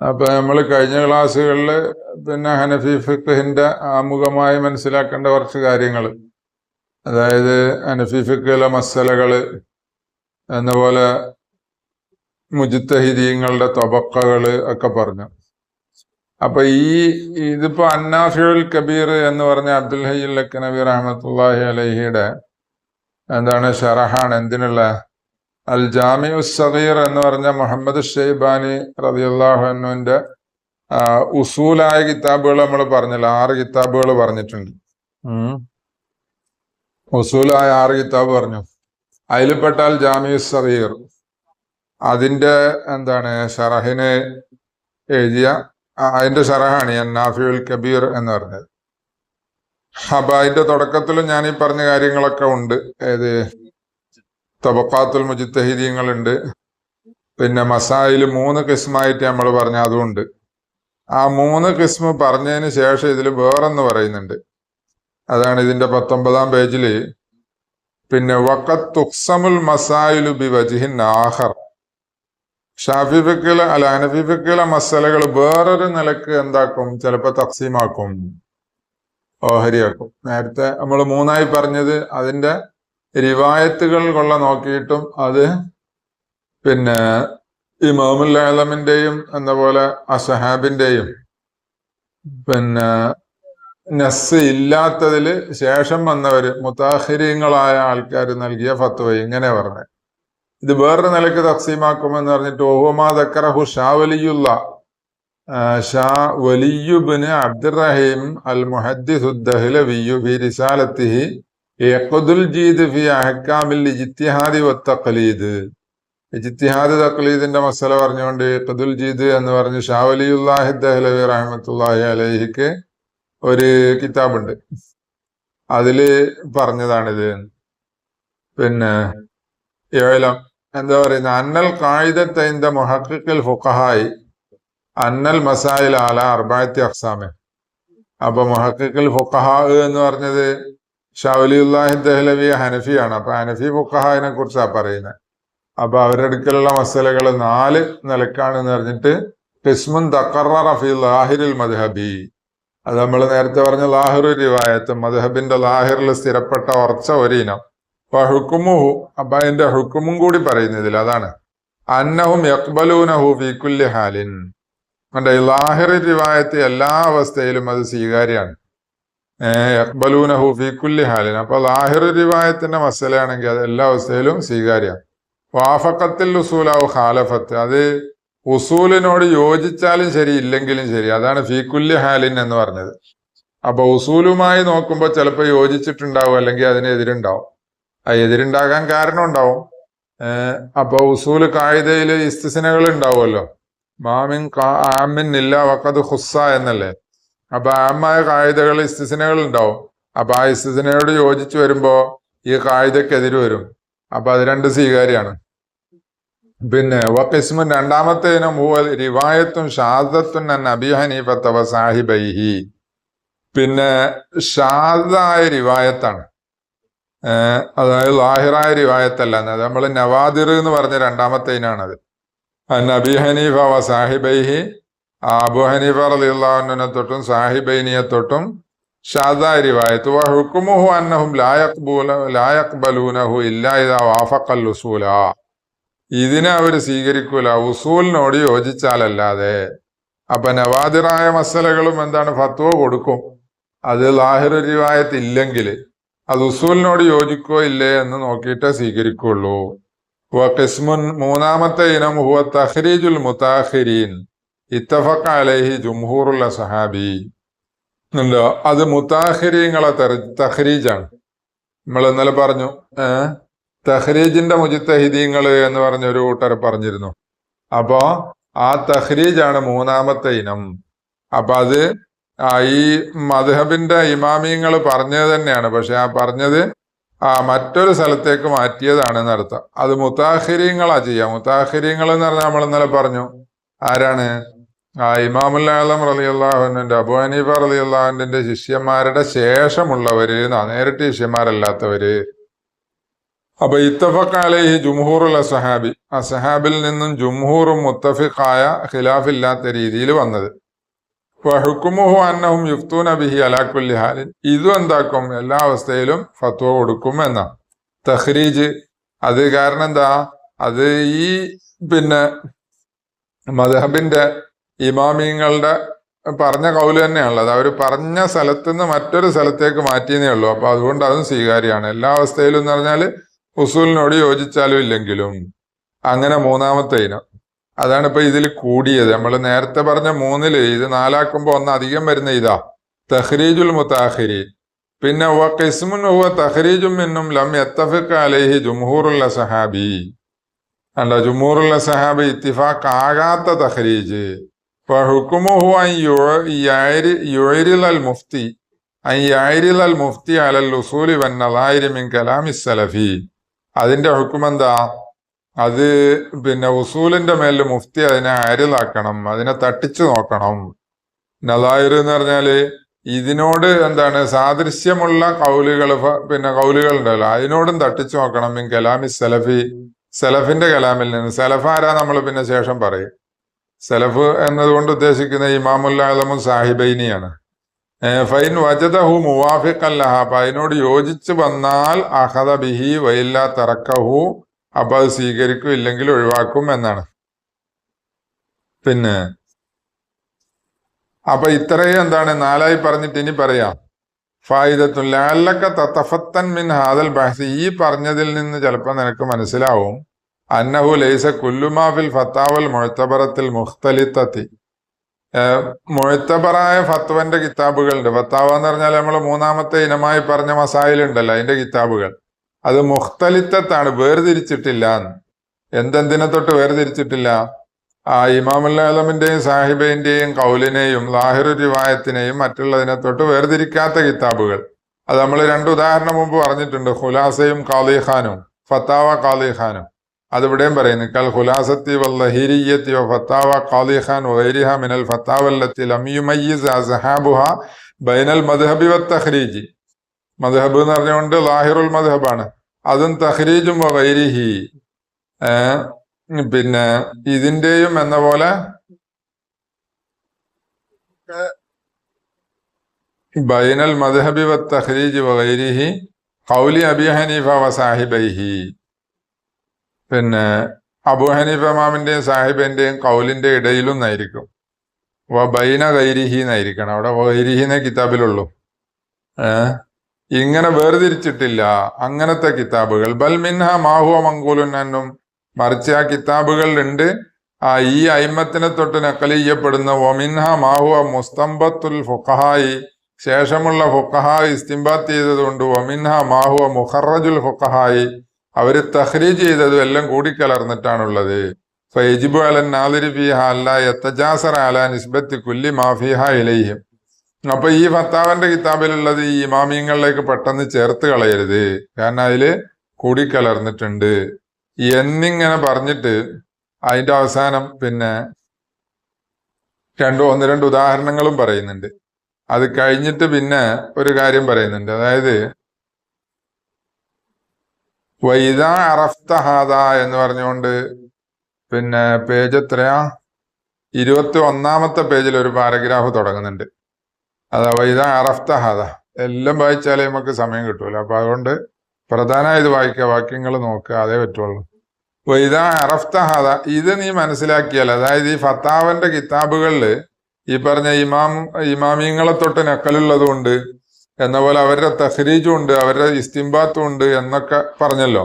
അപ്പൊ നമ്മൾ കഴിഞ്ഞ ക്ലാസ്സുകളിൽ പിന്നെ ഹനഫി ഫിഖിന്റെ ആമുഖമായി മനസ്സിലാക്കേണ്ട കുറച്ച് കാര്യങ്ങൾ അതായത് ഹനഫി ഫിഖിലെ മസലകൾ എന്നപോലെ മുജിത്തഹിദീങ്ങളുടെ തൊബക്കകൾ ഒക്കെ പറഞ്ഞു. അപ്പൊ ഈ ഇതിപ്പോ അന്നാഫിയുൽ കബീർ എന്ന് പറഞ്ഞ അബ്ദുൽ ഹയ്യുൽ ലക്കനബി റഹമത്തുല്ലാഹി അലഹിയുടെ എന്താണ് ഷറഹാണ് എന്തിനുള്ള അൽ ജാമി സഗീർ എന്ന് പറഞ്ഞ മുഹമ്മദ് ഷെയ്ബാനി റതിയുല്ലാഹുവിന്റെ ഉസൂലായ കിതാബുകൾ നമ്മൾ പറഞ്ഞല്ലോ? ആറ് കിതാബുകൾ പറഞ്ഞിട്ടുണ്ട്. ഉസൂലായ ആറ് കിതാബ് പറഞ്ഞു. അതിൽപ്പെട്ടാൽ ജാമി സഗീർ അതിന്റെ എന്താണ് ഷറഹിന് എഴുതിയ അതിന്റെ ഷറഹാണ് ഞാൻ നാഫിയുൽ കബീർ എന്ന് പറഞ്ഞത്. അപ്പൊ അതിന്റെ തുടക്കത്തിലും ഞാൻ ഈ പറഞ്ഞ കാര്യങ്ങളൊക്കെ ഉണ്ട്. ഏത്? തബക്കാത്തുൽ മുജിത്തഹീദീങ്ങളുണ്ട് പിന്നെ മസായിൽ മൂന്ന് കിസ്മായിട്ട് നമ്മൾ പറഞ്ഞ അതുണ്ട്. ആ മൂന്ന് കിസ്മ പറഞ്ഞതിന് ശേഷം ഇതിൽ വേറെന്ന് പറയുന്നുണ്ട്. അതാണ് ഇതിന്റെ പത്തൊമ്പതാം പേജിൽ. പിന്നെ വക്കത്ത് തുക്സമുൽ മസായിലു ബി വജിഹിൻ ആഹർ ഷാഫി ഫിക്കിലെ അല്ല അനഫിഫിക്കല മസലകൾ വേറൊരു നിലയ്ക്ക് എന്താക്കും? ചിലപ്പോ തക്സീമാക്കും ഓഹരിയാക്കും. നേരത്തെ നമ്മൾ മൂന്നായി പറഞ്ഞത് അതിന്റെ റിവായത്തുകൾ കൊള്ള നോക്കിയിട്ടും അത് പിന്നെ ഇമാമുൽ ആലമിന്റെയും എന്ന പോലെ അസഹാബിന്റെയും പിന്നെ നസ് ഇല്ലാത്തതിൽ ശേഷം വന്നവർ മുത്താഹിര്യങ്ങളായ ആൾക്കാർ നൽകിയ ഫത്വ ഇങ്ങനെ പറഞ്ഞത് ഇത് വേറൊരു നിലയ്ക്ക് തക്സീമാക്കുമെന്ന് പറഞ്ഞിട്ട് ഓഹുമാ ദക്കറഹു ഷാ വലിയുള്ള ഷാ വലിയുബിന് അബ്ദുറഹീം അൽ മുഹദ്ദിസുദ്ദഹിലു ഫി റിസാലത്തിഹി ഇജ്തിഹാദ് തഖ്ലീദിന്റെ മസല പറഞ്ഞുകൊണ്ട് ഖദുൽ ജീദ് എന്ന് പറഞ്ഞ് ഷാവലിയുള്ളാഹി ദഹ്ലവി റഹ്മത്തുള്ളാഹി അലൈഹിക്ക് ഒരു കിതാബുണ്ട്. അതിൽ പറഞ്ഞതാണിത്. പിന്നെ ഏലം എന്താ പറയുന്നത്? അന്നൽ കായിദത്തൈന്ത മുഹക്കിൽ ഫുഖഹായി. അന്നൽ മസായിൽ ആല അർബായത്തി അക്സാമെ അപ്പൊ മുഹക്കിൽ ഫുഖഹാ എന്ന് പറഞ്ഞത് ഷാവലിയുല്ലാഹി ദഹ്ലവി ഹനഫിയാണ്. അപ്പൊ ഹനഫി ഫുഖഹായിനെ കുറിച്ചാണ് പറയുന്നത് അപ്പൊ അവരുടെ അടുക്കലുള്ള മസലകൾ നാല് നിലക്കാണെന്ന് പറഞ്ഞിട്ട് കിസ്മുൻ തക്കറഫി ലാഹിറിൽ മദ്ഹബി. അത് നമ്മൾ നേരത്തെ പറഞ്ഞ ലാഹിറു റിവായത്ത് മദ്ഹബിന്റെ ലാഹിറിൽ സ്ഥിരപ്പെട്ട ഉറച്ച ഒരിനം. അപ്പൊ ഹുക്കുമുഹു അപ്പൊ അതിന്റെ ഹുക്കുമും കൂടി പറയുന്നതിൽ അതാണ്. അന്നഹും യക്ബലൂനഹു ഫിക്കുല്ലി കുല്ലി ഹാലിൻ. ലാഹിർ റിവായത്ത് എല്ലാ അവസ്ഥയിലും അത് സ്വീകാര്യാണ്. ഏഹ് യക്ബലൂനഹു ഫി കുല്ലി ഹാലിൻ. അപ്പൊ ലാഹിർ റിവായത്തിന്റെ മസലയാണെങ്കിൽ അത് എല്ലാ അവസ്ഥയിലും സ്വീകാര്യ വാഫക്കത്തിൽ ഉസൂലാവു ഖാലഫത്ത്. അത് ഉസൂലിനോട് യോജിച്ചാലും ശരി ഇല്ലെങ്കിലും ശരി. അതാണ് ഫീക്കുല്യ ഹാലിൻ എന്ന് പറഞ്ഞത്. അപ്പൊ ഉസൂലുമായി നോക്കുമ്പോൾ ചിലപ്പോൾ യോജിച്ചിട്ടുണ്ടാവും അല്ലെങ്കിൽ അതിന് എതിരുണ്ടാവും ആ എതിരുണ്ടാകാൻ കാരണം ഉണ്ടാവും. അപ്പൊ ഉസൂൽ കായികയിൽ ഇസ്തിസിനകൾ ഉണ്ടാവുമല്ലോ. മാമിൻ ആമിൻ ഇല്ല വക്കത് ഹുസ്സ എന്നല്ലേ? അപ്പൊ അഹമായ കായികകൾ ഇസ്തിസിനകൾ ഉണ്ടാവും. അപ്പൊ ആ ഇസ്തിസിനയോട് യോജിച്ചു വരുമ്പോ ഈ കായുധക്കെതിര് വരും. അപ്പൊ അത് രണ്ട് സ്വീകാര്യാണ്. പിന്നെ വക്കിസ്മുൻ രണ്ടാമത്തെ ഇനം ഹുവ റിവായത്തും ഷാദത്തും നബി ഹനീഫത്തവ ഹനീഫത്ത സാഹിബൈഹി. പിന്നെ ഷാദായ റിവായത്താണ് അതായത് ലാഹിറായ റിവായത്തല്ല നമ്മൾ നവാദിർ എന്ന് പറഞ്ഞ രണ്ടാമത്തെ ഇനാണത് അൻ ഹനീഫ വ സാഹിബൈഹി അബു ഹനീഫ റലിള്ളാഹുനെ തൊട്ടും സാഹിബൈനിയെ തൊട്ടും ഇല്ലാ ഉസൂല ഇതിനെ അവർ സ്വീകരിക്കൂല. ഉസൂലിനോട് യോജിച്ചാലല്ലാതെ. അപ്പൊ നവാദിറായ മസലകളും എന്താണ്? ഫത്വ കൊടുക്കും. അത് ലാഹിർ റിവായത്ത് ഇല്ലെങ്കിൽ അത് ഉസൂലിനോട് യോജിക്കോ ഇല്ലേ എന്ന് നോക്കിയിട്ടേ സ്വീകരിക്കുള്ളൂ. വ മൂന്നാമത്തെ ഇനം ഹുവ തഹ്രീജുൽ മുതാഹിരീൻ ഇത്തഫക്ക അലൈഹി ജുംഹൂറുള്ള സഹാബി. ഉണ്ടോ അത് മുതാഹിരീങ്ങളെ തഹ്രീജാണ് നമ്മൾ ഇന്നലെ പറഞ്ഞു ഏഹ് തഹ്രീജിന്റെ മുജിത്തഹിദീങ്ങൾ എന്ന് പറഞ്ഞ ഒരു കൂട്ടർ പറഞ്ഞിരുന്നു. അപ്പോ ആ തഹ്രീജാണ് മൂന്നാമത്തെ ഇനം. അപ്പൊ അത് ഈ മധുഹബിന്റെ ഇമാമിയങ്ങൾ പറഞ്ഞത് തന്നെയാണ്. പക്ഷെ ആ പറഞ്ഞത് ആ മറ്റൊരു സ്ഥലത്തേക്ക് മാറ്റിയതാണെന്ന് അർത്ഥം. അത് മുത്താഹിരീങ്ങളാ ചെയ്യാം. മുത്താഹിരീങ്ങൾ എന്ന് പറഞ്ഞാൽ നമ്മൾ ഇന്നലെ പറഞ്ഞു. ആരാണ്? ആ ഇമാമുൽ ആലം റലിയുള്ളാഹുവിന്റെ അബു ഹനീഫ റലിയുള്ളാഹുവിന്റെ ശിഷ്യന്മാരുടെ ശേഷമുള്ളവര് എന്നാ നേരിട്ട് ശിഷ്യന്മാരല്ലാത്തവര്. അപ്പൊ ഇത്തഫഖ് അലൈഹി ജുംഹൂറുൽ അസഹാബി അസഹാബിൽ നിന്നും ജുംഹൂറും മുത്തഫിഖായ ഖിലാഫില്ലാത്ത രീതിയിൽ വന്നത്. ഹുക്കുമുഹു അന്നഹും യുഫ്തൂന ബിഹി അലാക്കുല്ലി ഹാലിൻ ഇതും എന്താക്കും? എല്ലാ അവസ്ഥയിലും ഫത്വ കൊടുക്കും എന്നാ തഹ്രീജ് അത് കാരണം എന്താ? അത് ഈ പിന്നെ മദഹബിന്റെ ഇമാമിങ്ങളുടെ പറഞ്ഞ കൗൽ തന്നെയാണുള്ളത്. അവർ പറഞ്ഞ സ്ഥലത്തു നിന്ന് മറ്റൊരു സ്ഥലത്തേക്ക് മാറ്റിയെന്നേ ഉള്ളൂ. അപ്പൊ അതുകൊണ്ട് അതും സ്വീകാര്യമാണ്. എല്ലാ അവസ്ഥയിലും എന്ന് പറഞ്ഞാൽ ഉസൂലിനോട് യോജിച്ചാലും ഇല്ലെങ്കിലും അങ്ങനെ മൂന്നാമത്തെ ഇനം. അതാണ് ഇപ്പൊ ഇതിൽ കൂടിയത്. നമ്മൾ നേരത്തെ പറഞ്ഞ മൂന്നിൽ ഇത് നാലാക്കുമ്പോ ഒന്ന് അധികം വരുന്ന ഇതാ. തഹ്രീജുൽ മുത്താഹിരി പിന്നെ വ ഹുവ ലം എത്തഫിഖ് അലൈഹി ജുംഹൂറുൽ സഹാബി. അല്ല ജുമൂറുള്ള സഹാബി ഇത്തിഫാഖ് ആകാത്ത തഹ്രീജ്. അൻ മുഫ്തി മുഫ്തി അലൽ ഉസൂലി വൻ മിൻ കലാമി സലഫി അതിന്റെ ഹുക്കുമെന്താ? അത് പിന്നെ ഉസൂലിന്റെ മേലിൽ മുഫ്തി അതിനെ അരിലാക്കണം അതിനെ തട്ടിച്ചു നോക്കണം. നലായിർ എന്ന് പറഞ്ഞാൽ ഇതിനോട് എന്താണ് സാദൃശ്യമുള്ള കൗലുകൾ പിന്നെ കൗലുകൾ ഉണ്ടല്ലോ അതിനോടും തട്ടിച്ചു നോക്കണം. മിൻ കലാമി സലഫി സലഫിന്റെ കലാമിൽ നിന്ന്. സലഫാര നമ്മൾ പിന്നെ ശേഷം പറയും. സലഫ് എന്നതുകൊണ്ട് ഉദ്ദേശിക്കുന്ന ഇമാമുല്ലാലമും സാഹിബൈനിയാണ്. ഫൈൻ വജദഹു മുവാഫിഖല്ലഹ അപ്പൊ അതിനോട് യോജിച്ച് വന്നാൽ അഹദ ബിഹി വൈല്ല തറക്കഹു അപ്പൊ അത് സ്വീകരിക്കും ഇല്ലെങ്കിൽ ഒഴിവാക്കും എന്നാണ്. പിന്നെ അപ്പൊ ഇത്രയും എന്താണ്? നാലായി പറഞ്ഞിട്ട് ഇനി പറയാം. ഫായിദത്തു ലാലക്ക തത്തഫത്തൻ മിൻ ഹാദൽ ബഹസി ഈ പറഞ്ഞതിൽ നിന്ന് ചിലപ്പോൾ നിനക്ക് മനസ്സിലാവും. അന്നഹു ലൈസ കുല്ലുമാഫിൽ ഫത്താവൽ മുഴത്തബറത്തിൽ മുഖ്തലിത്തത്തി. മുഴത്തബറായ ഫത്വന്റെ കിതാബുകളുണ്ട്. ഫത്താവ എന്ന് പറഞ്ഞാൽ നമ്മൾ മൂന്നാമത്തെ ഇനമായി പറഞ്ഞ മസായിലുണ്ടല്ലോ അതിന്റെ കിതാബുകൾ. അത് മുഖ്തലിത്തത്താണ് വേർതിരിച്ചിട്ടില്ല എന്തെന്തിനെ തൊട്ട് വേർതിരിച്ചിട്ടില്ല? ആ ഇമാമുല്ലാലമിന്റെയും സാഹിബിന്റെയും കൗലിനെയും ലാഹിറു റിവായത്തിനെയും മറ്റുള്ളതിനെ തൊട്ട് വേർതിരിക്കാത്ത കിതാബുകൾ. അത് നമ്മൾ രണ്ട് ഉദാഹരണം മുമ്പ് പറഞ്ഞിട്ടുണ്ട് ഖുലാസയും കാളിഖാനും ഫത്താവ കാളിഖാനും അതിവിടെയും പറയുന്നു കൽ ഖുലാസത്തി വല്ലഹിരിയത്തി ഫത്താവ ഖാലിഖാൻ വൈരിഹ മിനൽ ഫത്താവല്ലത്തി ലം അസഹാബുഹ ബൈനൽ മദ്ഹബി വ മദ്ഹബ് എന്ന് പറഞ്ഞുകൊണ്ട് ലാഹിറുൽ മദ്ഹബാണ്. അതും തഹ്രീജും വ ഗൈരിഹി. പിന്നെ ഇതിന്റെയും എന്ന പോലെ ബൈനൽ മദ്ഹബി വ തഖ്രീജി വ ഗൈരിഹി ഖൗലി അബി ഹനീഫ സാഹിബൈഹി. പിന്നെ അബു ഹനീഫ മാമിന്റെയും സാഹിബിന്റെയും കൗലിന്റെ ഇടയിലും വ ബൈന ഗൈരിഹി എന്നായിരിക്കണം. അവിടെ വൈരിഹിനെ കിതാബിലുള്ളൂ. ഏഹ് ഇങ്ങനെ വേർതിരിച്ചിട്ടില്ല. അങ്ങനത്തെ കിതാബുകൾ. ബൽമിൻഹ മാഹുവ മങ്കൂലുൻ എന്നും മറിച്ച് ആ കിതാബുകളിലുണ്ട്. ആ ഈ അയിമത്തിനെ തൊട്ട് നക്കൽ ചെയ്യപ്പെടുന്ന ഒമിൻഹ മാഹുവ മുസ്തംബത്തുൽ ഫുഖഹായി ശേഷമുള്ള ഫുഖഹായി ഇസ്തിംബാത്ത് ചെയ്തതുകൊണ്ട് ഒമിൻഹ മാഹുവ മുഹറജുൽ ഫുഖഹായി അവർ തഹ്രീജ് ചെയ്തതും എല്ലാം കൂടിക്കലർന്നിട്ടാണുള്ളത് ഫൈജിബു അലൻ നാദിരി ഫിഹ അല്ല എത്തജാസർ അല നിസ്ബത്തി കുല്ലി മാഫിഹ ഇലയും അപ്പൊ ഈ ഫത്താവന്റെ കിതാബിലുള്ളത് ഈ ഇമാമിയങ്ങളിലേക്ക് പെട്ടെന്ന് ചേർത്ത് കളയരുത്. കാരണം അതിൽ കൂടിക്കലർന്നിട്ടുണ്ട് എന്നിങ്ങനെ പറഞ്ഞിട്ട് അതിന്റെ അവസാനം പിന്നെ രണ്ടു ഒന്ന് രണ്ട് ഉദാഹരണങ്ങളും പറയുന്നുണ്ട്. അത് കഴിഞ്ഞിട്ട് പിന്നെ ഒരു കാര്യം പറയുന്നുണ്ട്. അതായത് വൈദ അറഫ്ത ഹാദ എന്ന് പറഞ്ഞുകൊണ്ട് പിന്നെ പേജ് എത്രയാ? ഇരുപത്തി ഒന്നാമത്തെ പേജിൽ ഒരു പാരഗ്രാഫ് തുടങ്ങുന്നുണ്ട്. അതാ വൈദ അറഫ്ത ഹാദ. എല്ലാം വായിച്ചാലേ നമുക്ക് സമയം കിട്ടൂല. അപ്പൊ അതുകൊണ്ട് പ്രധാനമായത് വായിക്കുക വാക്യങ്ങൾ നോക്കുക അതേ പറ്റുള്ളൂ. വൈദ അറഫ്ത ഹാദ. ഇത് നീ മനസ്സിലാക്കിയാൽ അതായത് ഈ ഫത്താവന്റെ കിതാബുകളിൽ ഈ പറഞ്ഞ ഇമാം ഇമാമിയങ്ങളെ തൊട്ട് നക്കലുള്ളത് കൊണ്ട് എന്ന പോലെ അവരുടെ തഹ്രീജും ഉണ്ട് അവരുടെ ഇസ്തിംബാത്തും ഉണ്ട് എന്നൊക്കെ പറഞ്ഞല്ലോ.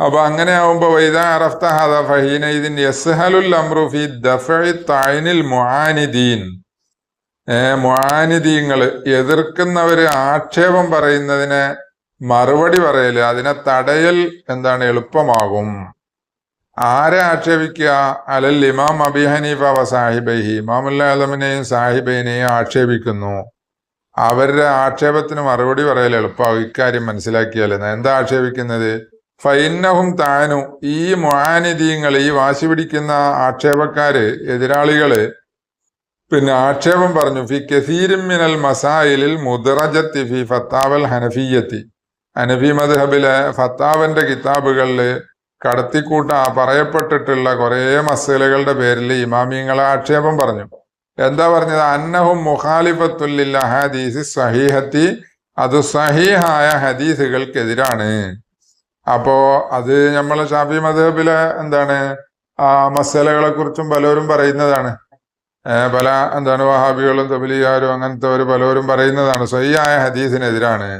അപ്പൊ അങ്ങനെ ആവുമ്പോ വൈദ അറഫ്ത യസ്ഹലുൽ അംറു ഫി ദഫഇ തഅനിൽ മുആനിദീൻ. മുആനിദീങ്ങൾ എതിർക്കുന്നവര് ആക്ഷേപം പറയുന്നതിനെ മറുപടി പറയൽ അതിനെ തടയൽ എന്താണ് എളുപ്പമാകും. ആരെ ആക്ഷേപിക്കുക? അലൽ ഇമാം അബി ഹനീഫ വ സാഹിബൈഹി. ഇമാമുല്ലാ ആലമിനെയും സാഹിബിനെയും ആക്ഷേപിക്കുന്നു. അവരുടെ ആക്ഷേപത്തിന് മറുപടി പറയൽ എളുപ്പമാകും ഇക്കാര്യം മനസ്സിലാക്കിയാൽ എന്താ ആക്ഷേപിക്കുന്നത്? ഫൈനഹും താനു ഈ മുആനിദീങ്ങൾ ഈ വാശി പിടിക്കുന്ന ആക്ഷേപക്കാര് എതിരാളികൾ പിന്നെ ആക്ഷേപം പറഞ്ഞു ഫി കസീരിമിനൽ മസായിലിൽ മുദറജത്തി ഫി ഫത്താവൽ ഹനഫിയത്തി അനഫി മദ്ഹബിലെ ഫത്താവന്റെ കിതാബുകളിൽ കടത്തിക്കൂട്ട പറയപ്പെട്ടിട്ടുള്ള കുറേ മസലുകളുടെ പേരിൽ ഇമാമിങ്ങളെ ആക്ഷേപം പറഞ്ഞു. എന്താ പറഞ്ഞത്? അന്നഹും മുഖാലിഫത്തുല്ലില്ല ഹദീസ് സഹീഹത്തി. അത് സഹീഹായ ഹദീസുകൾക്കെതിരാണ്. അപ്പോ അത് നമ്മൾ ഷാഫി മദ്ഹബിലെ എന്താണ്? ആ മസലകളെ കുറിച്ചും പലരും പറയുന്നതാണ്. പല എന്താണ് വഹാബികളും തബലിയാരും അങ്ങനത്തെ ഒരു പലരും പറയുന്നതാണ് സഹിയായ ഹദീസിനെതിരാണ്.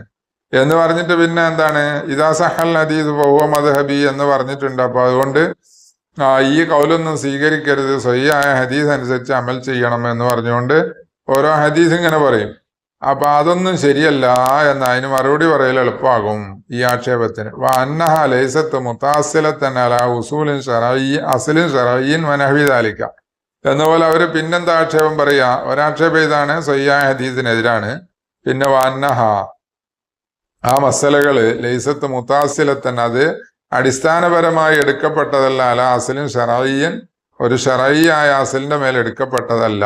എന്ന് പറഞ്ഞിട്ട് പിന്നെ എന്താണ്? ഇതാ സഹൽ ഹദീസ് ബഹുവ മദ്ഹബി എന്ന് പറഞ്ഞിട്ടുണ്ട്. അപ്പൊ അതുകൊണ്ട് ഈ കൗലൊന്നും സ്വീകരിക്കരുത്. സ്വയ്യായ ഹദീസ് അനുസരിച്ച് അമൽ ചെയ്യണം എന്ന് പറഞ്ഞുകൊണ്ട് ഓരോ ഹദീസ് ഇങ്ങനെ പറയും. അപ്പൊ അതൊന്നും ശരിയല്ല എന്ന് അതിന് മറുപടി പറയൽ എളുപ്പമാകും ഈ ആക്ഷേപത്തിന്. അന്നഹ ലൈസത്ത് മുത്താസിലത്തന്നല ഉസൂലിൻ ഷറഈ അസ്ലിൻ ഷറഈൻ വനഹവി ദാലിക എന്ന പോലെ അവർ പിന്നെന്താ ആക്ഷേപം പറയാ? ഒരാക്ഷേപം ഇതാണ് സയ്യായ ഹദീസിനെതിരാണ്. പിന്നെ വന്നഹ ആ മസലകൾ ലൈസത്ത് മുത്താസിലത്തന്നെ അത് അടിസ്ഥാനപരമായി എടുക്കപ്പെട്ടതല്ല അല അസലും ഷറയ്യൻ ഒരു ഷറയ്യായ അസലിന്റെ മേൽ എടുക്കപ്പെട്ടതല്ല.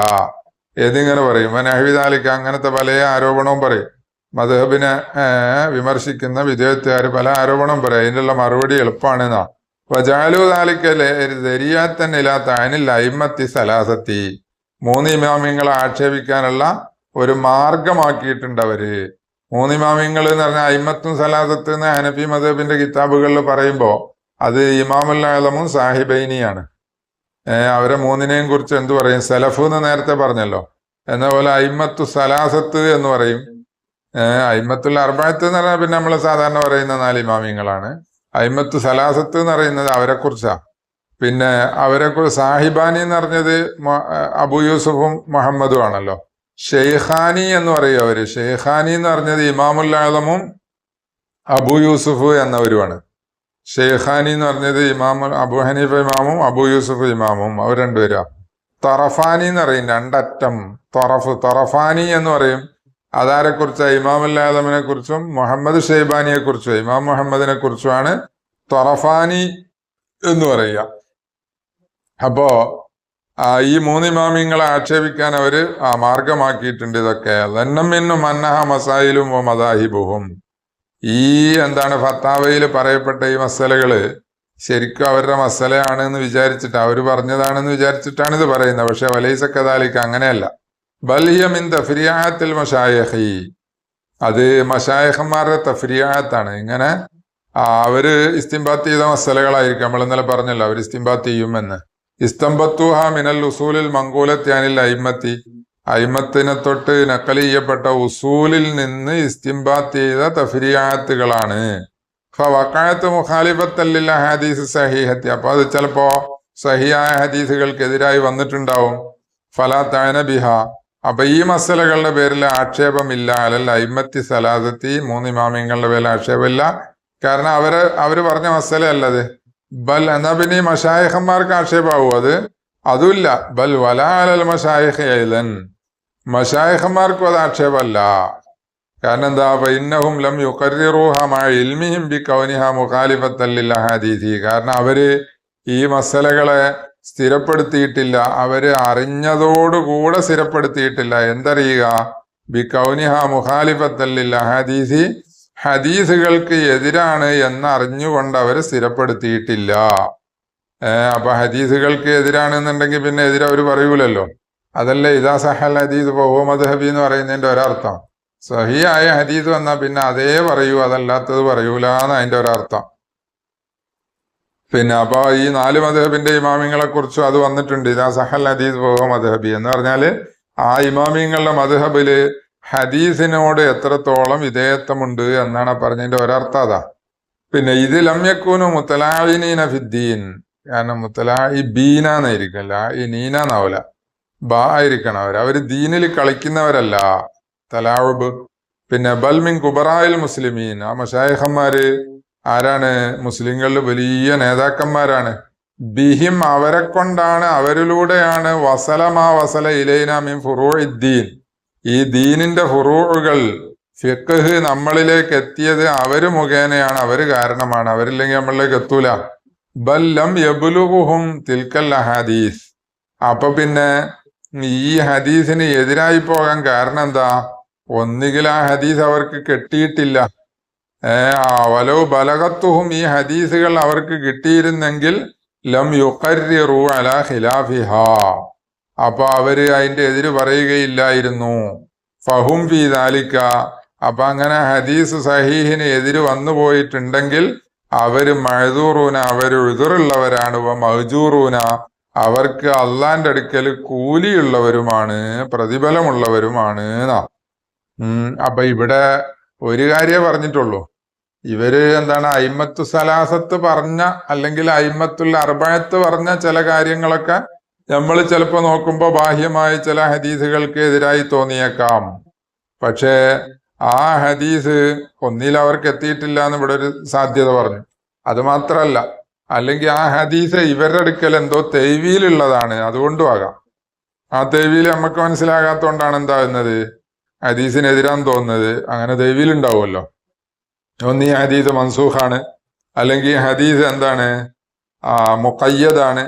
എന്നിങ്ങനെ പറയും? മനഹിദാലിക്ക് അങ്ങനത്തെ പല ആരോപണവും പറയും. മധുഹബിനെ വിമർശിക്കുന്ന വിദേഹത്തുകാർ പല ആരോപണം പറയും. അതിനുള്ള മറുപടി എളുപ്പമാണെന്നാ വജാലു ദരിയാത്തന്നില്ലാത്ത അനിൽ അയിമത്തി സലാസത്തി. മൂന്ന് ഇമാമിങ്ങളെ ആക്ഷേപിക്കാനുള്ള ഒരു മാർഗമാക്കിയിട്ടുണ്ട് അവർ മൂന്ന് ഇമാമിങ്ങൾ എന്ന് പറഞ്ഞാൽ അയിമത്തും സലാദത്ത് എന്ന് ഹനഫി മദേബിന്റെ കിതാബുകളിൽ പറയുമ്പോൾ അത് ഇമാമുല്ലാലമും സാഹിബൈനിയാണ്. അവരെ മൂന്നിനെയും കുറിച്ച് എന്തു പറയും? സലഫ് എന്ന് നേരത്തെ പറഞ്ഞല്ലോ. എന്ന പോലെ അയിമത്തു സലാസത്ത് എന്ന് പറയും. അയിമത്തുൽ അർബായത്ത് എന്ന് പറഞ്ഞാൽ പിന്നെ നമ്മൾ സാധാരണ പറയുന്ന നാല് ഇമാമിങ്ങളാണ്. അയിമത്തു സലാസത്ത് എന്ന് പറയുന്നത് അവരെ കുറിച്ചാ. പിന്നെ അവരെ സാഹിബാനി എന്ന് പറഞ്ഞത് അബു യൂസുഫും മുഹമ്മദും ആണല്ലോ. ഷെയ്ഖാനി എന്ന് പറയും അവർ. ഷെയ്ഖാനി എന്ന് പറഞ്ഞത് ഇമാമുൽ അബു യൂസുഫ് എന്നവരുമാണ്. ഷെയ്ഖാനി എന്ന് പറഞ്ഞത് ഇമാമു അബു ഹനീഫ ഇമാമും അബു യൂസുഫ് ഇമാമും. അവർ രണ്ടുപേരാ. തറഫാനി എന്ന് പറയും രണ്ടറ്റം. തൊറഫ് തൊറഫാനി എന്ന് പറയും. അതാരെ കുറിച്ച് ഇമാമുൽ ആലമിനെ കുറിച്ചും മുഹമ്മദ് ഷെയ്ബാനിയെ കുറിച്ചും ഇമാം മുഹമ്മദിനെ കുറിച്ചുമാണ് തൊറഫാനി എന്ന് പറയുക. അപ്പോ ഈ മൂന്ന് ഇമാമിങ്ങളെ ആക്ഷേപിക്കാൻ അവർ ആ മാർഗമാക്കിയിട്ടുണ്ട് ഇതൊക്കെ. ലന്നമ്മിന്നും അന്നഹ മസായിലും മതാഹിബുഹും ഈ എന്താണ് ഫത്താവയിൽ പറയപ്പെട്ട ഈ മസലകൾ ശരിക്കും അവരുടെ മസലയാണ് എന്ന് വിചാരിച്ചിട്ട് അവർ പറഞ്ഞതാണെന്ന് വിചാരിച്ചിട്ടാണ് ഇത് പറയുന്നത്. പക്ഷെ വലൈസ കദാലിക്ക് അങ്ങനെയല്ല. ബലിയമിൻ തഫ്രിയാഹത്തിൽ മഷായഹി. അത് മഷായഹന്മാരുടെ തഫ്രിയാത്താണ്. ഇങ്ങനെ അവർ ഇസ്തിംബാത്ത് ചെയ്ത മസലകളായിരിക്കും. നമ്മൾ ഇന്നലെ പറഞ്ഞല്ലോ അവർ ഇസ്തിംബാത്ത് ചെയ്യുമെന്ന് ഇസ്തംബത്തുഹ മിനൽ ഉസൂലിൽ മങ്കൂലത്യാനിൽ അയിമത്തി. അയിമത്തിനെ തൊട്ട് നക്കൽ ചെയ്യപ്പെട്ട ഉസൂലിൽ നിന്ന് ഇസ്തിംബാത്ത് ചെയ്ത തഫിരിയാത്തുകളാണ്. വക്കായത്ത് മുഖാലിഫത്തല്ലില്ല ഹദീസ് സഹിഹത്തി. അപ്പൊ അത് ചിലപ്പോ സഹിയായ ഹദീസുകൾക്കെതിരായി വന്നിട്ടുണ്ടാവും. ഫലാ തഅന ബിഹ. അപ്പൊ ഈ മസലകളുടെ പേരിൽ ആക്ഷേപമില്ല. അലൽ അയിമത്തി സലാസത്തി മൂന്ന് പേരിൽ ആക്ഷേപമില്ല. കാരണം അവർ അവർ പറഞ്ഞ മസല അല്ലത് ബൽ എന്നാ പിന്നെ ഈ മഷായഹന്മാർക്ക് ആക്ഷേപമാവൂ അത് അതുമില്ല. ബൽ വലാ അലൽ മഷായഹ് ഐലൻ. മഷായഹന്മാർക്കും അത് ആക്ഷേപമല്ല. കാരണം എന്താ ഇന്നഹും ലം യുക്കറിറൂഹ മഴ ഇൽമിഹിം ബി കൗനിഹ മുഖാലിഫത്തല്ലില്ല ഹദീസി കാരണം അവർ ഈ മസലകളെ സ്ഥിരപ്പെടുത്തിയിട്ടില്ല. അവർ അറിഞ്ഞതോടുകൂടെ സ്ഥിരപ്പെടുത്തിയിട്ടില്ല. എന്തറിയുക? ബി കൗനിഹ മുഖാലിഫത്തല്ലില്ല ഹദീസി ഹദീസുകൾക്ക് എതിരാണ് എന്ന് അറിഞ്ഞുകൊണ്ട് അവർ സ്ഥിരപ്പെടുത്തിയിട്ടില്ല അപ്പൊ ഹദീസുകൾക്ക് എതിരാണെന്നുണ്ടെങ്കിൽ പിന്നെ എതിരെ അവർ പറയൂലല്ലോ. അതല്ല ഇതാ സഹൽ ഹദീസ് ബഹുമദ് ഹബി എന്ന് പറയുന്നതിന്റെ ഒരർത്ഥം. സഹിയായ ഹദീസ് വന്നാൽ പിന്നെ അതേ പറയൂ അതല്ലാത്തത് പറയൂല എന്ന് അതിന്റെ ഒരർത്ഥം. പിന്നെ അപ്പൊ ഈ നാല് മധുഹബിന്റെ ഇമാമിങ്ങളെ കുറിച്ചും അത് വന്നിട്ടുണ്ട്. ഇതാ സഹൽ ഹദീസ് ബഹു ഹബി എന്ന് പറഞ്ഞാൽ ആ ഇമാമിങ്ങളുടെ മധുഹബിൽ ഹദീസിനോട് എത്രത്തോളം വിധേയത്വമുണ്ട് എന്നാണ് പറഞ്ഞതിന്റെ ഒരർത്ഥം അതാ. പിന്നെ ഇത് ലമ്യക്കൂനു മുത്തലാഹിനീന ഫിദ്ദീൻ കാരണം മുത്തലായി ബീന എന്നായിരിക്കല്ല ഈ നീന എന്നാവൂല ബാ ആയിരിക്കണം അവർ അവർ ദീനിൽ കളിക്കുന്നവരല്ല. തലാവുബ് പിന്നെ ബൽമിൻ കുബറായിൽ മുസ്ലിമീൻ. ആ മഷായഹന്മാര് ആരാണ്? മുസ്ലിങ്ങളിൽ വലിയ നേതാക്കന്മാരാണ്. ബിഹിം അവരെ കൊണ്ടാണ് അവരിലൂടെയാണ് വസലമാ വസല ഇലൈന മിൻ ഫുറൂഇദ്ദീൻ ഈ ദീനിന്റെ ഫുറൂകൾ ഫിഖ് നമ്മളിലേക്ക് എത്തിയത് അവർ മുഖേനയാണ് അവർ കാരണമാണ്. അവരില്ലെങ്കിൽ നമ്മളിലേക്ക് എത്തൂല. ബല്ലം യബുലുഹും തിൽക്കൽ ഹദീസ് അപ്പൊ പിന്നെ ഈ ഹദീസിന് എതിരായി പോകാൻ കാരണം എന്താ? ഒന്നുകിൽ ആ ഹദീസ് അവർക്ക് കെട്ടിയിട്ടില്ല. ഏ അവലോ വലോ ബലകത്തുഹും ഈ ഹദീസുകൾ അവർക്ക് കിട്ടിയിരുന്നെങ്കിൽ ലം യുക്കറിറു അല ഖിലാഫിഹ. അപ്പൊ അവർ അതിന്റെ എതിര് പറയുകയില്ലായിരുന്നു. ഫഹും ഫി ദാലിക്ക. അപ്പൊ അങ്ങനെ ഹദീസ് സഹീഹിന് എതിര് വന്നു പോയിട്ടുണ്ടെങ്കിൽ അവർ മഴദൂറൂന അവർ എതിറുള്ളവരാണ് മഹജൂറൂന അവർക്ക് അള്ളാന്റെ അടുക്കൽ കൂലിയുള്ളവരുമാണ് പ്രതിഫലമുള്ളവരുമാണ് എന്നാ. ഉം അപ്പൊ ഇവിടെ ഒരു കാര്യമേ പറഞ്ഞിട്ടുള്ളൂ. ഇവർ എന്താണ് അയിമത്തു സലാസത്ത് പറഞ്ഞ അല്ലെങ്കിൽ അയിമത്തുൽ അർബഴത്ത് പറഞ്ഞ ചില കാര്യങ്ങളൊക്കെ നമ്മൾ ചിലപ്പോൾ നോക്കുമ്പോൾ ബാഹ്യമായ ചില ഹദീസുകൾക്ക് എതിരായി തോന്നിയേക്കാം. പക്ഷേ ആ ഹദീസ് ഒന്നിൽ അവർക്ക് എത്തിയിട്ടില്ല എന്ന് ഇവിടെ ഒരു സാധ്യത പറഞ്ഞു. അത് മാത്രമല്ല അല്ലെങ്കിൽ ആ ഹദീസ് ഇവരുടെ അടുക്കൽ എന്തോ തെയ്വിയിലുള്ളതാണ് അതുകൊണ്ടും ആകാം. ആ തെയ്വിയിൽ നമുക്ക് മനസ്സിലാകാത്തോണ്ടാണ് എന്താകുന്നത്? ഹദീസിനെതിരാന്ന് തോന്നുന്നത്. അങ്ങനെ തെയ്വിയിലുണ്ടാവുമല്ലോ ഒന്ന് ഈ ഹദീസ് മൻസൂഖാണ്. അല്ലെങ്കിൽ ഹദീസ് എന്താണ്? ആ മുക്കയ്യതാണ്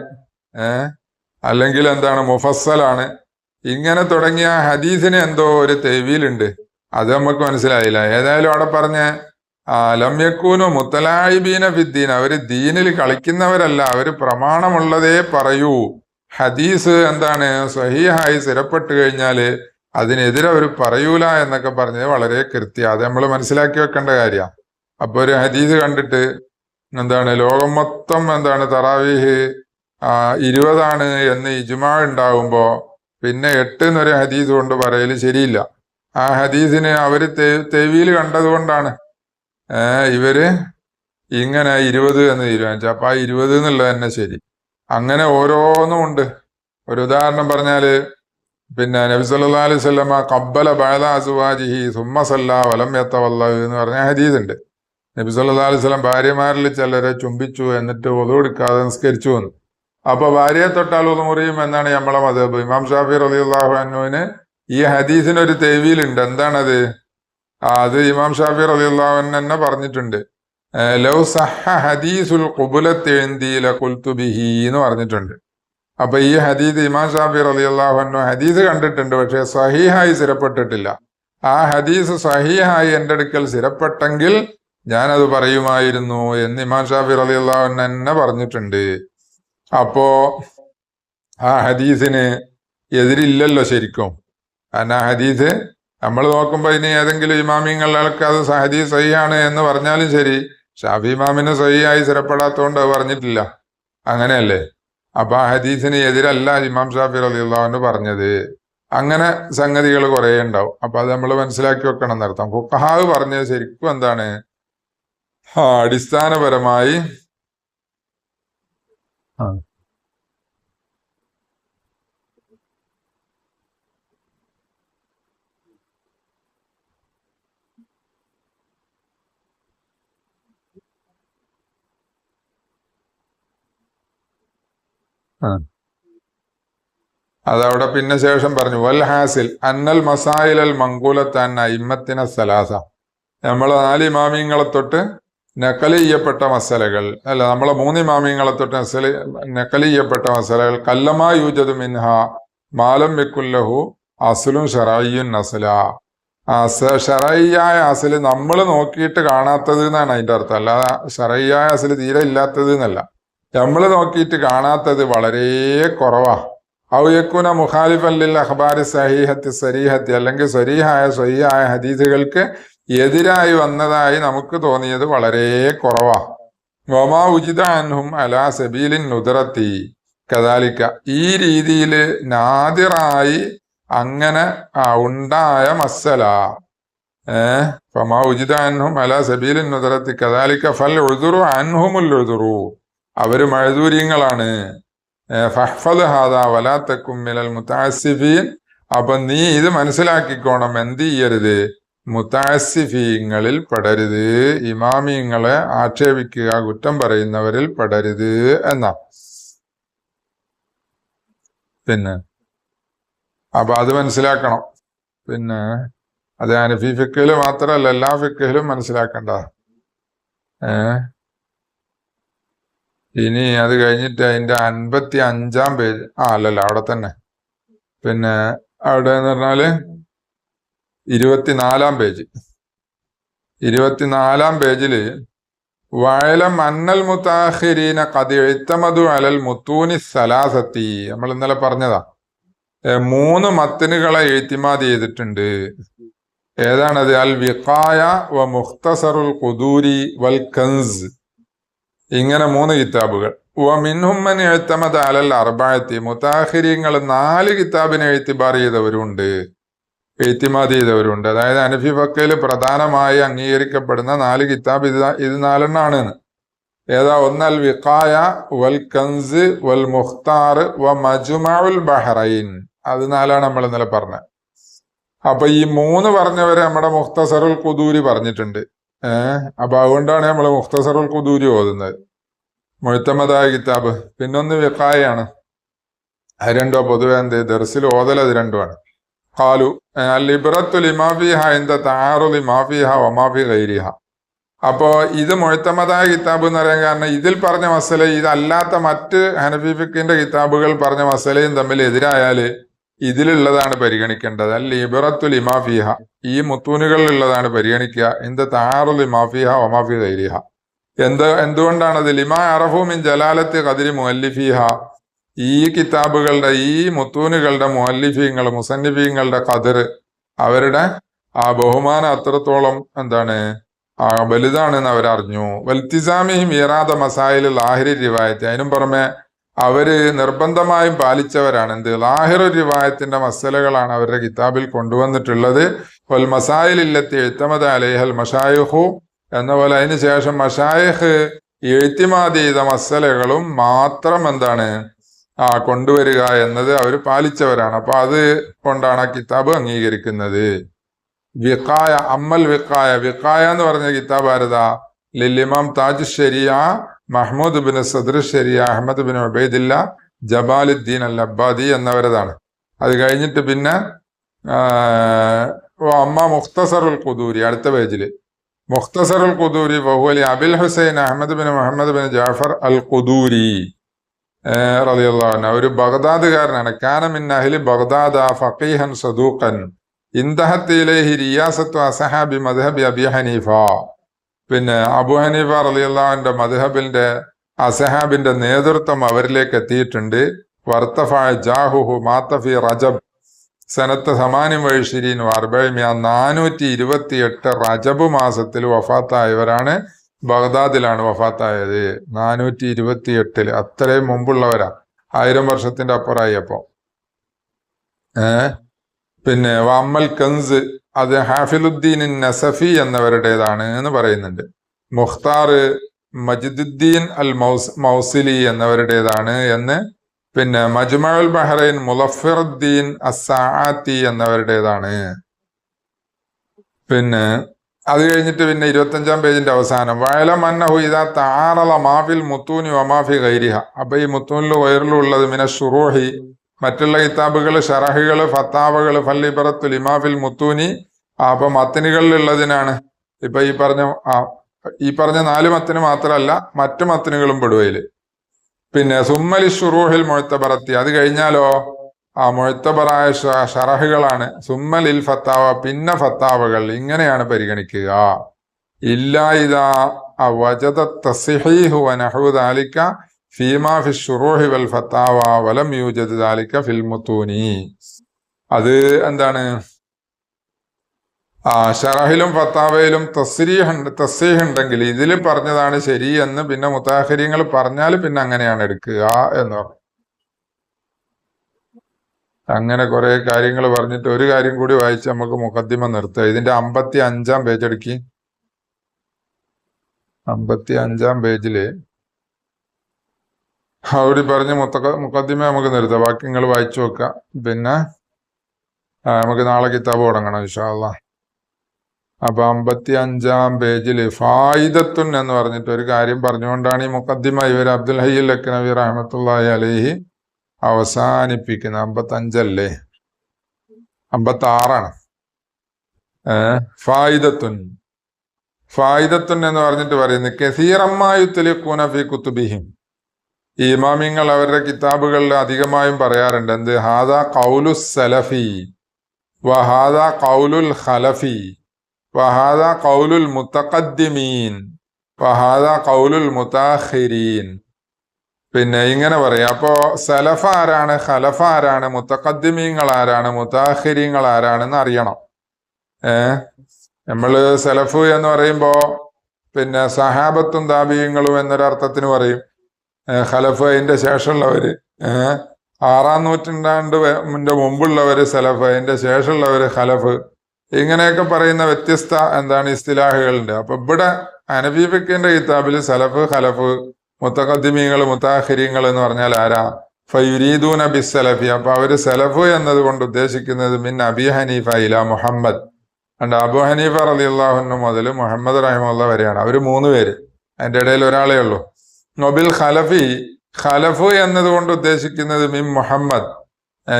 ഏഹ് അല്ലെങ്കിൽ എന്താണ് മുഫസ്സലാണ്. ഇങ്ങനെ തുടങ്ങിയ ഹദീസിന് എന്തോ ഒരു തെവിയിലുണ്ട് അത് നമുക്ക് മനസ്സിലായില്ല. ഏതായാലും അവിടെ പറഞ്ഞ ലമ്യക്കൂനു മുത്തലായിബീന ഫിദ്ദീൻ അവർ ദീനിൽ കളിക്കുന്നവരല്ല. അവർ പ്രമാണമുള്ളതേ പറയൂ. ഹദീസ് എന്താണ് സഹീഹായി സ്ഥിരപ്പെട്ട് കഴിഞ്ഞാൽ അതിനെതിരെ അവർ പറയൂല എന്നൊക്കെ പറഞ്ഞത് വളരെ കൃത്യ. അത് നമ്മൾ മനസ്സിലാക്കി വെക്കേണ്ട കാര്യമാണ് അപ്പൊ ഒരു ഹദീസ് കണ്ടിട്ട് എന്താണ് ലോകം മൊത്തം എന്താണ് തറാവീഹ് ഇരുപതാണ് എന്ന് ഇജുമാ ഉണ്ടാകുമ്പോൾ പിന്നെ എട്ട് എന്നൊരു ഹദീസ് കൊണ്ട് പറയൽ ശരിയില്ല. ആ ഹദീസിന് അവർ തെവിയിൽ കണ്ടതുകൊണ്ടാണ്. ഇവർ ഇങ്ങനെ ഇരുപത് എന്ന് തീരുമാനിച്ചു. അപ്പൊ ആ ഇരുപത് എന്നുള്ളത് തന്നെ ശരി. അങ്ങനെ ഓരോന്നും ഉണ്ട്. ഒരു ഉദാഹരണം പറഞ്ഞാൽ പിന്നെ നബി സല്ലാ അലൈഹി സ്വല്ലമ കബ്ബല ബഅദ അസുവാജിഹി സുമ്മ സല്ല വലം എത്തവല്ല എന്ന് പറഞ്ഞ ഹദീസ് ഉണ്ട്. നബി സല്ലാ അലൈഹി സ്വലം ഭാര്യമാരിൽ ചിലരെ ചുംബിച്ചു എന്നിട്ട് ഒതു എടുക്കാതെ നിസ്കരിച്ചു വന്നു. അപ്പൊ ഭാര്യയെ തൊട്ടാൽ മുറിയും എന്നാണ് നമ്മളെ മതബ് ഇമാം ഷാഫി റലിയുള്ളാഹു അനുവിന് ഈ ഹദീസിന് ഒരു തെവിയിലുണ്ട് എന്താണത് അത് ഇമാം ഷാഫി റലിയുള്ളാഹുൻ തന്നെ പറഞ്ഞിട്ടുണ്ട്. ലൗ സഹ ഹദീസുൽ കുബുലത്തെഴുന്തിയില കുൽത്തുബിഹി എന്ന് പറഞ്ഞിട്ടുണ്ട്. അപ്പൊ ഈ ഹദീദ് ഇമാം ഷാഫി റലിയുള്ളാഹു അനു ഹദീസ് കണ്ടിട്ടുണ്ട് പക്ഷെ സഹീഹായി സ്ഥിരപ്പെട്ടിട്ടില്ല. ആ ഹദീസ് സഹീഹായി എന്റെ അടുക്കൽ സ്ഥിരപ്പെട്ടെങ്കിൽ ഞാനത് പറയുമായിരുന്നു എന്ന് ഇമാം ഷാഫി റലിയുള്ളാഹു തന്നെ പറഞ്ഞിട്ടുണ്ട്. അപ്പോ ആ ഹദീസിന് എതിരില്ലല്ലോ ശരിക്കും. കാരണം ആ ഹദീസ് നമ്മൾ നോക്കുമ്പോൾ ഇനി ഏതെങ്കിലും ഇമാമിങ്ങൾക്ക് അത് ഹദീസ് സഹിയാണ് എന്ന് പറഞ്ഞാലും ശരി. ഷാഫി ഇമാമിന് സഹിയായി സ്ഥിരപ്പെടാത്തതുകൊണ്ട് അത് പറഞ്ഞിട്ടില്ല. അങ്ങനെയല്ലേ? അപ്പൊ ആ ഹദീസിന് എതിരല്ല ഇമാം ഷാഫി റലിയുള്ളവന് പറഞ്ഞത്. അങ്ങനെ സംഗതികൾ കുറെ ഉണ്ടാവും അപ്പൊ അത് നമ്മൾ മനസ്സിലാക്കി വെക്കണം എന്നർത്ഥം. ഫുക്കഹാവ് പറഞ്ഞത് ശരിക്കും എന്താണ്? അടിസ്ഥാനപരമായി ആ. അതവിടെ പിന്നെ ശേഷം പറഞ്ഞു വൽ ഹാസിൽ അന്നൽ മസായിൽ അൽ മങ്കൂലത്താൻ അയിമ്മത്തിന സലാസ നമ്മൾ നാല് ഇമാമിങ്ങളെ തൊട്ട് നക്കൽ ചെയ്യപ്പെട്ട മസലകൾ. അല്ല നമ്മളെ മൂന്ന് മാമിയങ്ങളെ തൊട്ട് നസൽ നക്കൽ ചെയ്യപ്പെട്ട മസലകൾ. കല്ലമാ യൂജത് മിൻഹ മാലം വെക്കുല്ലഹു അസുലും ഷറായിയും നസല. അസ ഷറയ്യായ അസൽ നമ്മൾ നോക്കിയിട്ട് കാണാത്തത് എന്നാണ് അതിന്റെ അർത്ഥം. അല്ലാതെ ഷറയ്യായ അസൽ തീരെ ഇല്ലാത്തത് എന്നല്ല. നമ്മൾ നോക്കിയിട്ട് കാണാത്തത് വളരെ കുറവാ. ഔയക്കുന മുഖാലിഫല്ലിൽ അഖബാരി സഹീഹത്ത് സരീഹത്ത് അല്ലെങ്കിൽ സരീഹായ സഹിയായ ഹദീസുകൾക്ക് എതിരായി വന്നതായി നമുക്ക് തോന്നിയത് വളരെ കുറവാ. വമാ ഉചിത അലാ സബീലിൻ നുദറത്തി. കദാലിക്ക ഈ രീതിയിൽ നാദിറായി അങ്ങനെ ഉണ്ടായ മസല ഏഹ് ഫമാ ഉചിത അൻഹും അലാ സബീലിൻ നുദറത്തി. കദാലിക്ക ഫൽ എഴുതുറു അൻഹുമുൽ എഴുതുറു അവർ മഴദൂര്യങ്ങളാണ്. വലാത്തക്കും മിലൽ മുത്താസിഫീൻ അപ്പൊ നീ ഇത് മനസ്സിലാക്കിക്കോണം എന്ത് ചെയ്യരുത്? മുത്താസിഫീങ്ങളിൽ പെടരുത്. ഇമാമിങ്ങളെ ആക്ഷേപിക്കുക കുറ്റം പറയുന്നവരിൽ പെടരുത് എന്നാ. പിന്നെ അപ്പൊ അത് മനസ്സിലാക്കണം. പിന്നെ അത് അനഫി ഫിക്കയിൽ മാത്രമല്ല എല്ലാ ഫിക്കയിലും മനസ്സിലാക്കണ്ട. ഏഹ് ഇനി അത് കഴിഞ്ഞിട്ട് അതിന്റെ അൻപത്തി അഞ്ചാം പേജ്. ആ അല്ലല്ല അവിടെ തന്നെ. പിന്നെ അവിടെ എന്ന് പറഞ്ഞാൽ ഇരുപത്തിനാലാം പേജ്. ഇരുപത്തിനാലാം പേജിൽ വയലം അന്നൽ മുത്താഹിരീന കതിഴ്ത്തമതു അലൽ മുത്തൂനി സലാസത്തി. നമ്മൾ ഇന്നലെ പറഞ്ഞതാ. മൂന്ന് മത്തിനുകളെ എഴുത്തിമാതി ചെയ്തിട്ടുണ്ട്. ഏതാണത് അൽ വിഖായ വ മുഖ്തസറുൽ ഖുദൂരി വൽ കൻസ് ഇങ്ങനെ മൂന്ന് കിതാബുകൾ. വ മിൻഹുമ്മൻ എഴുത്തമത് അലൽ അർബായത്തി. മുത്താഹിരിങ്ങൾ നാല് കിതാബിനെ എഴുത്തിബാർ ചെയ്തവരുണ്ട്. എഴുത്തിമാതി ചെയ്തവരുണ്ട്. അതായത് അനഫി ഫക്കയിൽ പ്രധാനമായി അംഗീകരിക്കപ്പെടുന്ന നാല് കിതാബ് ഇത് ഇത് നാലെണ്ണാണ്. ഏതാ? ഒന്നൽ വിഖായ വൽ കൻസ് വൽ മുഖ്താർ വ മജുമാവുൽ ബഹ്റൈൻ. അത് നാലാണ് നമ്മൾ ഇന്നലെ പറഞ്ഞത്. അപ്പൊ ഈ മൂന്ന് പറഞ്ഞവരെ നമ്മുടെ മുഖ്തസറുൽ കുദൂരി പറഞ്ഞിട്ടുണ്ട്. ഏഹ് അപ്പൊ അതുകൊണ്ടാണ് നമ്മൾ മുഖ്തസറുൽ കുദൂരി ഓതുന്നത്. മുഴുത്തമതായ കിതാബ്. പിന്നൊന്ന് വിഖായാണ് അത് രണ്ടോ പൊതുവെ എന്ത്? ദർസിൽ ഓതൽ അത് രണ്ടുമാണ്. ഖാലു ലിബ്രത്തു ലിമാഫിഹ എന്ത താറു ലിമാഫിഹ വമാഫി ഗൈരിഹ അപ്പോ ഇത് മുഴുത്തമതായ കിതാബ് എന്ന് പറയാൻ കാരണം ഇതിൽ പറഞ്ഞ മസല ഇതല്ലാത്ത മറ്റ് ഹനഫി ഫിക്കിന്റെ കിതാബുകൾ പറഞ്ഞ മസലയും തമ്മിൽ എതിരായാൽ ഇതിലുള്ളതാണ് പരിഗണിക്കേണ്ടത്. അല്ല ഇബറത്തുൽ ഇമാഫിഹ ഈ മുത്തൂനുകളിലുള്ളതാണ് പരിഗണിക്കുക. എന്ത് താറുൽ ഇമാഫിഹ ഒമാഫി ഗൈരിഹ. എന്ത് എന്തുകൊണ്ടാണത്? ലിമാ അറഫു മിൻ ജലാലത്ത് കതിരി മുഅല്ലിഫിഹ ഈ കിതാബുകളുടെ ഈ മുത്തൂനുകളുടെ മുല്ലിഫീങ്ങൾ മുസന്നിഫീങ്ങളുടെ കതിർ അവരുടെ ആ ബഹുമാനം അത്രത്തോളം എന്താണ് ആ വലുതാണെന്ന് അവരറിഞ്ഞു. വൽത്തിസാമി ഇറാദ മസായിൽ ലാഹിരി റിവായത്ത്. അതിനും പുറമെ അവർ നിർബന്ധമായും പാലിച്ചവരാണ്. എന്ത്? ലാഹിറു റിവായത്തിന്റെ മസലകളാണ് അവരുടെ കിതാബിൽ കൊണ്ടുവന്നിട്ടുള്ളത്. വൽ മസായിലില്ലത്തി എഴുത്തമത അലേഹൽ മഷായുഹു എന്ന പോലെ അതിനുശേഷം മഷായഹ് എഴുത്തിമാതീത മസലകളും മാത്രം എന്താണ് ആ കൊണ്ടുവരിക എന്നത് അവർ പാലിച്ചവരാണ്. അപ്പൊ അത് കൊണ്ടാണ് ആ കിതാബ് അംഗീകരിക്കുന്നത്. വിക്കായ അമ്മൽ വിക്കായ വിക്കായ എന്ന് പറഞ്ഞ കിതാബ് ആരതാ? ലില്ലിമാം താജ് ഷെരിയ മഹ്മൂദ് ബിൻ സദർ ഷെരിയ അഹമ്മദ് ബിൻ ഉബൈദില്ല ജബാലുദ്ദീൻ അൽ അബ്ബാദി എന്നവരതാണ്. അത് കഴിഞ്ഞിട്ട് പിന്നെ അമ്മ മുഖ്തസറുൽ ഖുദൂരി അടുത്ത പേജിൽ മുഖ്തസറുൽ ഖുദൂരി വഹുവലി അബിൽ ഹുസൈൻ അഹമ്മദ് ബിൻ മുഹമ്മദ് ബിൻ ജാഫർ അൽ ഖുദൂരി. റളിയല്ലാഹു ഒരു ബഗ്ദാദുകാരനാണ്. കാന മിൻ അഹ്ലി ബഗ്ദാദ ഫഖീഹൻ സദൂഖൻ. ഇന്ദഹത്തിലേഹി റിയാസത്തു അസഹാബി മദ്ഹബി അബി ഹനീഫ. പിന്നെ അബു ഹനീഫ റളിയല്ലാഹുവിന്റെ മദ്ഹബിന്റെ അസഹാബിന്റെ നേതൃത്വം അവരിലേക്ക് എത്തിയിട്ടുണ്ട്. വർത്തഫായ ജാഹുഹു മാത്തഫി റജബ്. സനത്ത് സമാനം വഴിഷിരീൻ അർബൈമിയ നാനൂറ്റി ഇരുപത്തി എട്ട് റജബ് മാസത്തിൽ വഫാത്തായവരാണ്. ബഗ്ദാദിലാണ് വഫാത്തായത്. നാനൂറ്റി ഇരുപത്തി എട്ടിൽ അത്രയും മുമ്പുള്ളവരാ. ആയിരം വർഷത്തിന്റെ അപ്പുറമായി അപ്പൊ. ഏ? പിന്നെ വമ്മൽ കൻസ് അത് ഹാഫിലുദ്ദീൻ നസഫി എന്നവരുടേതാണ് എന്ന് പറയുന്നുണ്ട്. മുഖ്താർ മജിദുദ്ദീൻ അൽ മൗസ് മൗസിലി എന്നവരുടേതാണ് എന്ന്. പിന്നെ മജ്മഉൽ ബഹ്റൈൻ മുലഫിറുദ്ദീൻ അസാഅത്തി എന്നവരുടേതാണ്. പിന്നെ അത് കഴിഞ്ഞിട്ട് പിന്നെ ഇരുപത്തഞ്ചാം പേജിന്റെ അവസാനം. വയല മന്നഹു ഇതാ താറള മാഫിൽ മുത്തൂനി വമാഫി ഗൈരിഹ. അപ്പൊ ഈ മുത്തൂനിലും വയറിലും ഉള്ളത് മിന ഷുറൂഹി മറ്റുള്ള കിതാബുകൾ ഷറഹുകൾ ഫത്താവകൾ ഫല്ലിബറത്തുൽ ഇമാഫിൽ മുത്തൂനി. അപ്പൊ മത്തനുകളിലുള്ളതിനാണ് ഇപ്പൊ ഈ പറഞ്ഞ ആ ഈ പറഞ്ഞ നാല് മത്തിന് മാത്രമല്ല മറ്റു മത്തനുകളും പെടുവയിൽ. പിന്നെ സുമ്മലി ഷുറൂഹിൽ മുഴത്തബറത്തി അത് കഴിഞ്ഞാലോ? ആ മുഴത്തബറായ ഷറഹുകളാണ് സുമ്മലിൽ ഫത്താവ പിന്നെ ഫത്താവകൾ. ഇങ്ങനെയാണ് പരിഗണിക്കുക. ഇല്ലാ ഇതാ ദാലിക ഫീമാ വൽ ഫത്താവ വലം യൂജദ് ദാലിക ഫിൽ മുത്തൂനി. അത് എന്താണ്? ആ ഷറഹിലും ഫത്താവയിലും തസ്രീഹ് തസ്സീഹ് ഉണ്ടെങ്കിൽ ഇതിൽ പറഞ്ഞതാണ് ശരി എന്ന് പിന്നെ മുത്താഹര്യങ്ങൾ പറഞ്ഞാൽ പിന്നെ അങ്ങനെയാണ് എടുക്കുക എന്ന് പറഞ്ഞു. അങ്ങനെ കുറെ കാര്യങ്ങൾ പറഞ്ഞിട്ട് ഒരു കാര്യം കൂടി വായിച്ച് നമുക്ക് മുഖദ്ദിമ നിർത്തുക ഇതിന്റെ അമ്പത്തി അഞ്ചാം പേജ് എടുക്കി. അമ്പത്തി അഞ്ചാം പേജിൽ അവിടെ പറഞ്ഞ് മുത്തക്ക മുഖദ്ദിമ നമുക്ക് നിർത്താം. ബാക്കി നിങ്ങൾ വായിച്ചു നോക്കുക പിന്നെ നമുക്ക് നാളെ കിതാബ് തുടങ്ങണം വിശാല അപ്പൊ അമ്പത്തി അഞ്ചാം പേജിൽ ഫായിദത്തുൻ എന്ന് പറഞ്ഞിട്ട് ഒരു കാര്യം പറഞ്ഞുകൊണ്ടാണ് ഈ മുഖദ്ദിമ ഇവർ അബ്ദുൽ ഹയ്യിൽ ലക്നവി റഹമത്തുള്ളാഹി അലൈഹി അവസാനിപ്പിക്കുന്നത് അമ്പത്തഞ്ചല്ലേ? അമ്പത്തി ആറാണ് ഫായിദത്തുൻ. ഫായിദത്തുൻ എന്ന് പറഞ്ഞിട്ട് പറയുന്നത് കസീറമ്മായുത്തലിക്കൂന ഫി കുത്തുബിഹിം. ഈ ഇമാമിങ്ങൾ അവരുടെ കിതാബുകളിൽ അധികമായും പറയാറുണ്ട് എന്ത്? ഹാദ കൗലു സലഫി വ ഹാദ കൗലുൽ ഖലഫി വഹാദ കൗലുൽ മുത്തഖദ്ദിമീൻ വഹാദ കൗലുൽ മുത്താഖിരീൻ. പിന്നെ ഇങ്ങനെ പറയാം. അപ്പോ സലഫ ആരാണ് ഖലഫ ആരാണ് മുത്തഖദ്ദിമീങ്ങൾ ആരാണ് മുത്താഹിരിങ്ങൾ ആരാണെന്ന് അറിയണം. ഏ? നമ്മൾ സലഫ് എന്ന് പറയുമ്പോ പിന്നെ സഹാബത്തും താപീയങ്ങളും എന്നൊരർത്ഥത്തിന് പറയും. ഖലഫ് അതിന്റെ ശേഷമുള്ളവര്. ഏർ ആറാം നൂറ്റാണ്ട് മുന്റെ മുന്റെ മുമ്പുള്ളവര് സലഫ് അതിന്റെ ശേഷമുള്ളവര് ഖലഫ്. ഇങ്ങനെയൊക്കെ പറയുന്ന വ്യത്യസ്ത എന്താണ് ഇസ്തിലാഹുകളുണ്ട്. അപ്പൊ ഇവിടെ അനബീബിക്കിന്റെ കിതാബിൽ സലഫ് ഖലഫ് മുത്തഖദ്ദിമീങ്ങൾ മുത്താഹിരിങ്ങൾ എന്ന് പറഞ്ഞാൽ ആരാ? ഫയുരീദൂന സലഫി അപ്പൊ അവർ സലഫ് എന്നതുകൊണ്ട് ഉദ്ദേശിക്കുന്നത് മിൻ അബി ഹനീഫ ഇല മുഹമ്മദ്. അണ്ട് അബു ഹനീഫ റലി അള്ളാഹുന്നു മുതൽ മുഹമ്മദ് റഹിമുള്ള വരെയാണ്. അവർ മൂന്ന് പേര്. അതിന്റെ ഇടയിൽ ഒരാളേ ഉള്ളൂ. നൊബിൽ ഖലഫി ഖലഫ് എന്നതുകൊണ്ട് ഉദ്ദേശിക്കുന്നത് മിൻ മുഹമ്മദ്.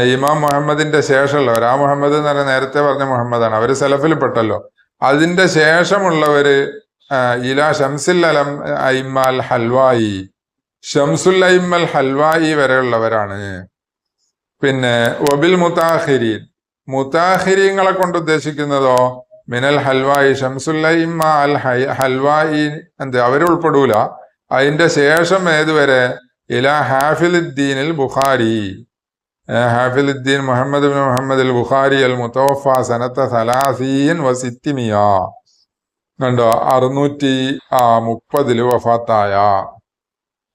ഇമാം മുഹമ്മദിന്റെ ശേഷമുള്ളവർ. ആ മുഹമ്മദ് എന്ന് പറഞ്ഞാൽ നേരത്തെ പറഞ്ഞ മുഹമ്മദാണ്. അവർ സലഫിൽ പെട്ടല്ലോ. അതിന്റെ ശേഷമുള്ളവര് ഇല ഷംസുൽ അലം അയിമൽ ഹൽവായി. ഷംസുൽ അയിമൽ ഹൽവായി വരെയുള്ളവരാണ്. പിന്നെ ഒബിൽ മുത്താഹിരീൻ മുത്താഹിരീങ്ങളെ കൊണ്ട് ഉദ്ദേശിക്കുന്നതോ? മിനൽ ഹൽവായി ഷംസുല്ലൈമ അൽ ഹൈ- ഹൽവായി എന്ത് അവരുൾപ്പെടൂല അതിന്റെ ശേഷം ഏതുവരെ ഇല ഹാഫിലുദ്ദീനിൽ ബുഖാരി. ഹാഫിലുദ്ദീൻ മുഹമ്മദ് ബിൻ മുഹമ്മദ് അൽ ബുഖാരി അൽ മുത്തോഫ സനത്ത സലാസീൻ വസിത്തിമിയ കണ്ടോ? അറുന്നൂറ്റി മുപ്പതിൽ വഫാത്തായ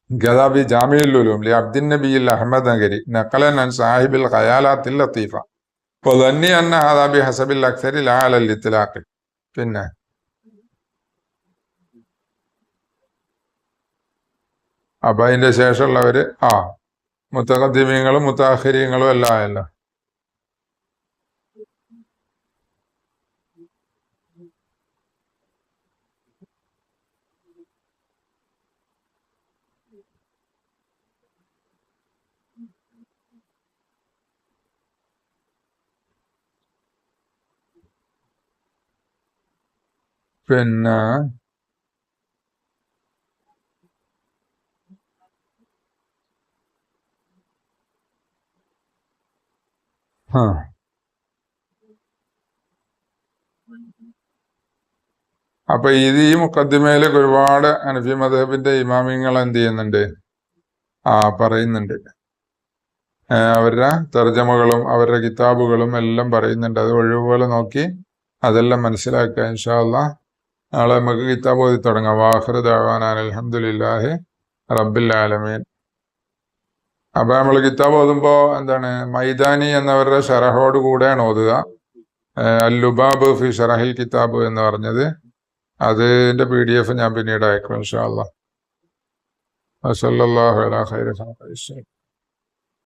ഗദാബി ജാമിയുല്ലുലും ലി അബ്ദിൻ നബിയിൽ അഹമ്മദ് നഗരി നക്കലൻ സാഹിബിൽ ഖയാലാത്തിൽ ലത്തീഫ. പൊതന്നി അന്ന ഹദാബി ഹസബിൽ അക്സരി ലാ അലൽ ഇത്ലാഖ്. പിന്നെ? അപ്പൊ അതിന്റെ ശേഷമുള്ളവര് ആ മുത്തഖദ്ദീമീങ്ങളും മുത്താഹിരീങ്ങളും എല്ലാം ആയല്ലോ. പിന്നെ ആ അപ്പൊ ഇത് ഈ മുക്കദ്മയിലേക്ക് ഒരുപാട് അനഫി മദബിന്റെ ഇമാമിങ്ങൾ എന്ത് ചെയ്യുന്നുണ്ട്? ആ പറയുന്നുണ്ട്. അവരുടെ തർജമകളും അവരുടെ കിതാബുകളും എല്ലാം പറയുന്നുണ്ട്. അത് ഒഴിവുപോലെ നോക്കി അതെല്ലാം മനസ്സിലാക്കുക ഇൻഷാ അല്ലാ നാളെ നമുക്ക് കിതാബ് ഓതി തുടങ്ങാം. വാഹൃ ദാവാനാൻ അലഹമുല്ലാഹി റബ്ബിൽ ആലമീൻ. അപ്പൊ നമ്മൾ കിതാബ് ഓതുമ്പോ എന്താണ്? മൈദാനി എന്നവരുടെ ഷറഹോട് കൂടെയാണ് ഓതുക. അല്ലുബാബ് ഫി ഷറഹിൽ കിതാബ് എന്ന് പറഞ്ഞത്. അതിന്റെ പി ഡി എഫ് ഞാൻ പിന്നീട് അയക്കും ഇൻഷാ അല്ലാ വസല്ലല്ലാഹു അലാ ഖൽഖിഹി